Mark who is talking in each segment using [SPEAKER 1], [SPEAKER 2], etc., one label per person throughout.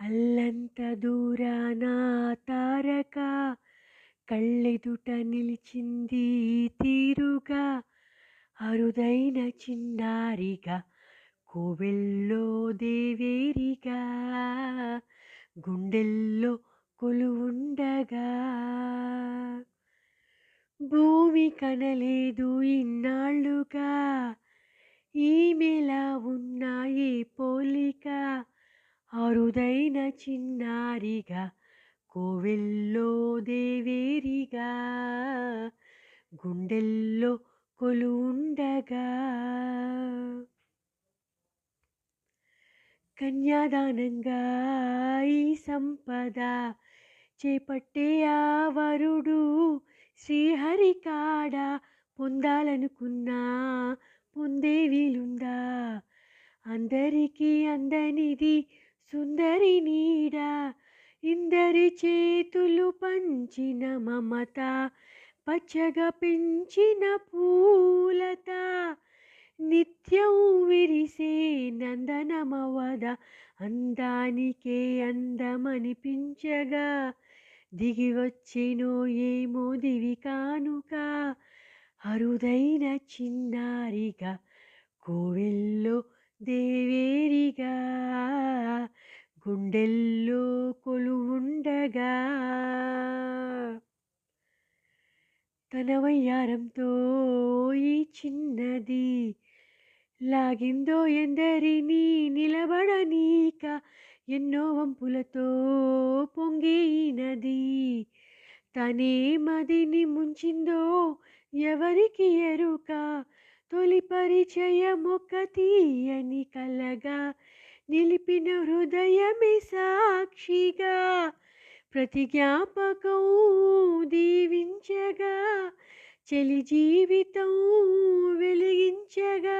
[SPEAKER 1] అల్లంత దూరాన తారక కళ్ళెదుట నిలిచింది తీరుగా అరుదైన చిన్నారిగా కోవెల్లో దేవేరిగా గుండెల్లో కొలువుండగా. భూమి కనలేదు ఇన్నాళ్ళుగా ఈమెలా ఉన్నాయి పోలిక అరుదైన చిన్నారిగా కోవెల్లో దేవేరిగా గుండెల్లో కొలుండగా కన్యాదానంగా ఈ సంపద చేపట్టే ఆ వరుడు శ్రీహరికాడ పొందాలనుకున్నా పొందే వీలుందా? అందరికీ అందనిది సుందరి నీడ ఇందరి చేతులు పంచిన మమత పచ్చగా పెంచిన పూలత నిత్యం విరిసే నందనమవద అందానికే అందమనిపించగా దిగి వచ్చేనో ఏమో దివి కానుక అరుదైన చిన్నారిగా కోవెల్లో దేవేరిగా. గుండెల్లో కొలువుండగా తన వయ్యారంతో ఈ చిన్నది లాగిందో ఎందరినీ నిలబడనీక ఎన్నో వంపులతో పొంగినది. తనే మదిని ముంచిందో ఎవరికి ఎరుక? తొలి పరిచయమొక తీయని కలగా నిలిపిన హృదయమే సాక్షిగా ప్రతి జ్ఞాపకం దీవించగా చెలి జీవితం వెలిగించగా.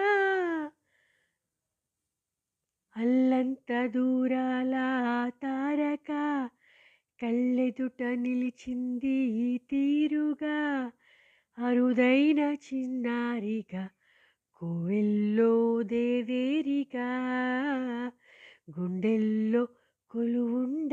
[SPEAKER 1] అల్లంత దూరాల తారక కళ్ళెదుట నిలిచింది ఈ తీరుగా అరుదైన చిన్నారిగా కోవెల్లో దేవేరిగా. గుండెల్లో కొలువుండ